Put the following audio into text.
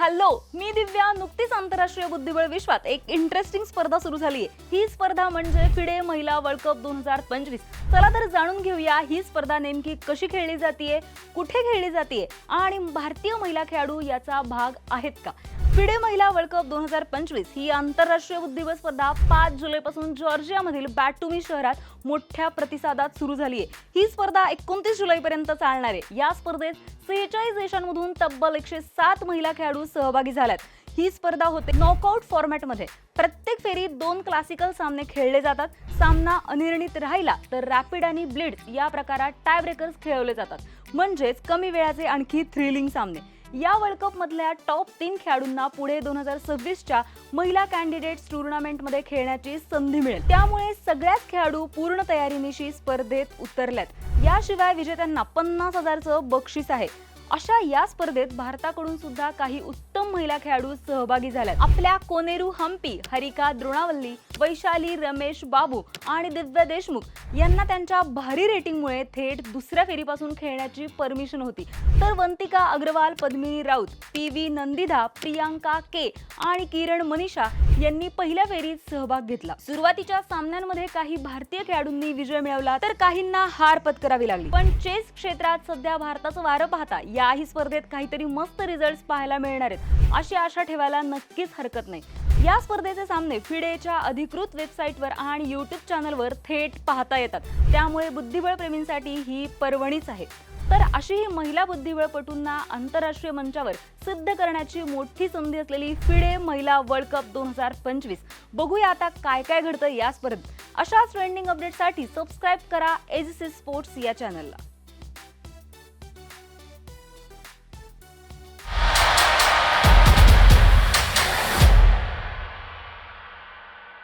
Hello मी दिव्या नुकतीच आंतरराष्ट्रीय बुद्धिबळ विश्वात एक इंटरेस्टिंग स्पर्धा सुरू झाली आहे ही स्पर्धा म्हणजे फिडे महिला वर्ल्ड कप दोन हजार पंचवीस. चला तर जाणून घेऊया ही स्पर्धा नेमकी कशी खेळली जाते कुठे खेळली जाते आणि भारतीय महिला खेळाडू याचा भाग आहेत का? फिडे महिला वर्ल्ड कप दोन हजार पंचवीस ही आंतरराष्ट्रीय बुद्धिबळ स्पर्धा पाच जुलैपासून जॉर्जियामधील बॅटुमी शहरात मोठ्या प्रतिसादात सुरू झाली आहे ही स्पर्धा एकोणतीस जुलैपर्यंत चालणार आहे. या स्पर्धेत सेहेचाळीस देशांमधून तब्बल एकशे सात महिला खेळाडू सहभागी झाल्यात. ही स्पर्धा होते नॉकआउट फॉर्मॅटमध्ये. प्रत्येक फेरीत दोन क्लासिकल सामने खेळले जातात. सामना अनिर्णित राहिला तर रॅपिड आणि ब्लिड्स या प्रकारात टायब्रेकर्स खेळवले जातात. म्हणजेच कमी वेळाचे आणखी थ्रिलिंग सामने. या वर्ल्ड कप मधल्या टॉप तीन खेळाडूंना पुढे दोन हजार सव्वीसच्या महिला कॅन्डिडेट्स टुर्नामेंटमध्ये खेळण्याची संधी मिळेल. त्यामुळे सगळ्याच खेळाडू पूर्ण तयारीनिशी स्पर्धेत उतरल्यात याशिवाय विजेत्यांना पन्नास हजारचं बक्षीस आहे. अशा या स्पर्धेत भारताकडून सुद्धा काही उत्तम महिला खेळाडू सहभागी झाल्यात. आपल्या कोनेरू हम्पी हरिका द्रोणावल्ली वैशाली रमेश बाबू आणि दिव्या देशमुख यांना त्यांच्या भारी रेटिंगमुळे थेट दुसऱ्या फेरीपासून खेळण्याची परमिशन होती. तर Vantika Agrawal Padmini Raut P V Nandhidha Priyanka K आणि किरण मनीषा यांनी पहिल्या फेरीत सहभाग घेतला. सुरुवातीच्या सामन्यांमध्ये काही भारतीय खेळाडूंनी विजय मिळवला तर काहींना हार पत्करावी लागली. पण चेस क्षेत्रात सध्या भारताचं वारं पाहता याही स्पर्धेत काहीतरी मस्त रिझल्ट पाहायला मिळणार आहेत अशी आशा ठेवायला नक्कीच हरकत नाही. या स्पर्धेचे सामने फिडेच्या अधिकृत वेबसाईटवर आणि युट्यूब चॅनलवर थेट पाहता येतात. त्यामुळे बुद्धिबळ प्रेमींसाठी ही पर्वणीच आहे. तर अशी ही महिला बुद्धिबळपटूंना आंतरराष्ट्रीय मंचावर सिद्ध करण्याची मोठी संधी असलेली फिडे महिला वर्ल्ड कप दोन हजार पंचवीस. बघूया आता काय काय घडतं या स्पर्धेत अशाच ट्रेंडिंग अपडेटसाठी सबस्क्राईब करा एजीसी स्पोर्ट्स या चॅनलला